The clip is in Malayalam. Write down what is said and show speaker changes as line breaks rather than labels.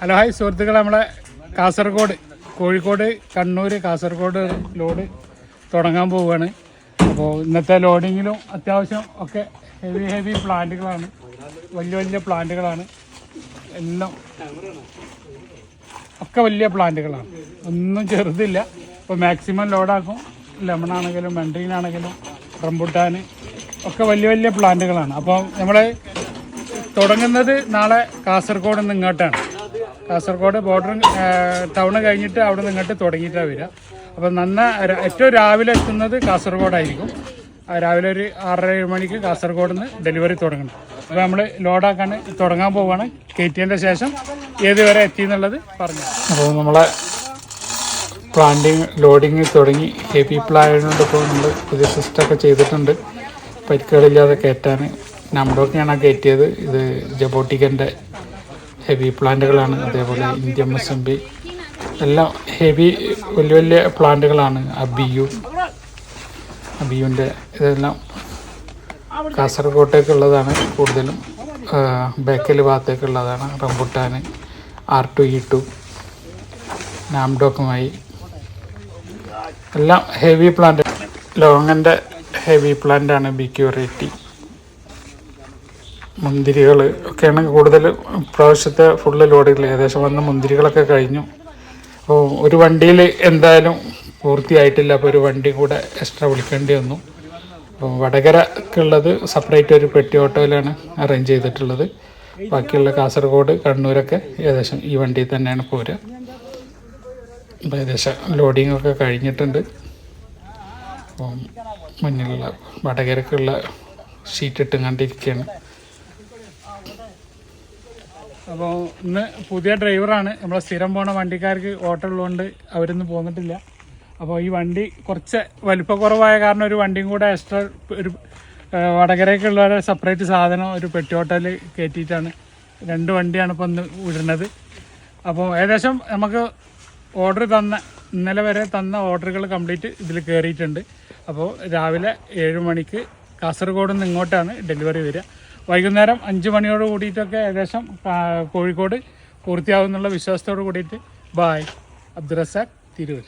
ഹലോ ഹായ് സുഹൃത്തുക്കൾ നമ്മളെ കാസർഗോഡ് കോഴിക്കോട് കണ്ണൂർ കാസർഗോഡ് ലോഡ് തുടങ്ങാൻ പോവുകയാണ്. അപ്പോൾ ഇന്നത്തെ ലോഡിങ്ങിലും അത്യാവശ്യം ഒക്കെ ഹെവി ഹെവി പ്ലാന്റുകളാണ് വലിയ വലിയ പ്ലാന്റുകളാണ് എല്ലാം ഒക്കെ വലിയ പ്ലാന്റുകളാണ് ഒന്നും ചെറുതില്ല. ഇപ്പോൾ മാക്സിമം ലോഡാക്കും മെൻഡ്രീൻ ആണെങ്കിലും റംബുട്ടാൻ ഒക്കെ വലിയ വലിയ പ്ലാന്റുകളാണ് അപ്പോൾ നമ്മൾ തുടങ്ങുന്നത് നാളെ കാസർഗോഡ് നിന്ന് ഇങ്ങോട്ടാണ്. കാസർഗോഡ് ബോർഡർ ടൗൺ കഴിഞ്ഞിട്ട് അവിടെ നിന്ന് ഇങ്ങോട്ട് തുടങ്ങിയിട്ടാണ് വരിക. അപ്പം നന്ന ഏറ്റവും രാവിലെ എത്തുന്നത് കാസർഗോഡായിരിക്കും. രാവിലെ ഒരു ആറര ഏഴ് മണിക്ക് കാസർഗോഡ് നിന്ന് ഡെലിവറി തുടങ്ങണം അപ്പോൾ നമ്മൾ ലോഡാക്കാൻ തുടങ്ങാൻ പോവുകയാണ് കയറ്റിയതിന്റെ ശേഷം ഏത് വരെ എത്തി എന്നുള്ളത് പറഞ്ഞു അപ്പോൾ നമ്മളെ പ്ലാന്റിങ് ലോഡിങ് തുടങ്ങി. ഹെവി പ്ലാനുകൊണ്ട് ഇപ്പോൾ നമ്മൾ പുതിയ സിസ്റ്റമൊക്കെ ചെയ്തിട്ടുണ്ട്. പരിക്കുകളില്ലാതെ കയറ്റാൻ നമ്പറൊക്കെയാണ് കയറ്റിയത്. ഇത് ജബോട്ടിക്കന്റെ ഹെവി പ്ലാന്റുകളാണ് അതേപോലെ ഇന്ത്യൻ മുസംബി. എല്ലാം ഹെവി വലിയ വലിയ പ്ലാന്റുകളാണ് അബിയു. അബിയുന്റെ ഇതെല്ലാം കാസർഗോട്ടേക്കുള്ളതാണ് കൂടുതലും. Bekal ഭാഗത്തേക്കുള്ളതാണ് rambutan R two E two നാംഡോക്കുമായി. എല്ലാം ഹെവി പ്ലാന്റ് ലോങ്ങന്റെ ഹെവി പ്ലാന്റ് ആണ് ബി ക്യൂറേറ്റി മുന്തിരികൾ ഒക്കെയാണ് കൂടുതൽ പ്രാവശ്യത്തെ ഫുള്ള് ലോഡുകൾ ഏകദേശം വന്ന മുന്തിരികളൊക്കെ കഴിഞ്ഞു. അപ്പോൾ ഒരു വണ്ടിയിൽ എന്തായാലും പൂർത്തിയായിട്ടില്ല. അപ്പോൾ ഒരു വണ്ടി കൂടെ എക്സ്ട്രാ വിളിക്കേണ്ടി വന്നു. അപ്പോൾ വടകരക്കുള്ളത് സെപ്പറേറ്റ് ഒരു പെട്ടി ഓട്ടോയിലാണ് അറേഞ്ച് ചെയ്തിട്ടുള്ളത്. ബാക്കിയുള്ള കാസർഗോഡ് കണ്ണൂരൊക്കെ ഏകദേശം ഈ വണ്ടിയിൽ തന്നെയാണ് പോരുക. അപ്പോൾ ഏകദേശം ലോഡിംഗ് ഒക്കെ കഴിഞ്ഞിട്ടുണ്ട്. അപ്പം മുന്നിലുള്ള വടകരക്കുള്ള ഷീറ്റ് ഇട്ടും കണ്ടിരിക്കുകയാണ് അപ്പോൾ ഇന്ന് പുതിയ ഡ്രൈവറാണ്. നമ്മളെ സ്ഥിരം പോണ വണ്ടിക്കാർക്ക് ഓട്ടോ ഉള്ളതുകൊണ്ട് അവരൊന്നും പോന്നിട്ടില്ല. അപ്പോൾ ഈ വണ്ടി കുറച്ച് വലിപ്പക്കുറവായ കാരണം ഒരു വണ്ടിയും കൂടെ എക്സ്ട്രാ ഒരു വടകരയ്ക്കുള്ളവരെ സെപ്പറേറ്റ് സാധനം ഒരു പെട്ടി ഓട്ടോയിൽ കയറ്റിയിട്ടാണ് രണ്ട് വണ്ടിയാണ് ഇപ്പോൾ ഇന്ന് വിടുന്നത് അപ്പോൾ ഏകദേശം നമുക്ക് ഓർഡർ തന്ന ഇന്നലെ വരെ തന്ന ഓർഡറുകൾ കംപ്ലീറ്റ് ഇതിൽ കയറിയിട്ടുണ്ട് അപ്പോൾ രാവിലെ ഏഴ് മണിക്ക് കാസർഗോഡ് നിന്ന് ഇങ്ങോട്ടാണ് ഡെലിവറി വരിക. വൈകുന്നേരം അഞ്ച് മണിയോട് കൂടിയിട്ടൊക്കെ ഏകദേശം കോഴിക്കോട് പൂർത്തിയാകുമെന്നുള്ള വിശ്വാസത്തോട് കൂടിയിട്ട് ബായ് അബ്ദുറസാഖ് തിരൂർ.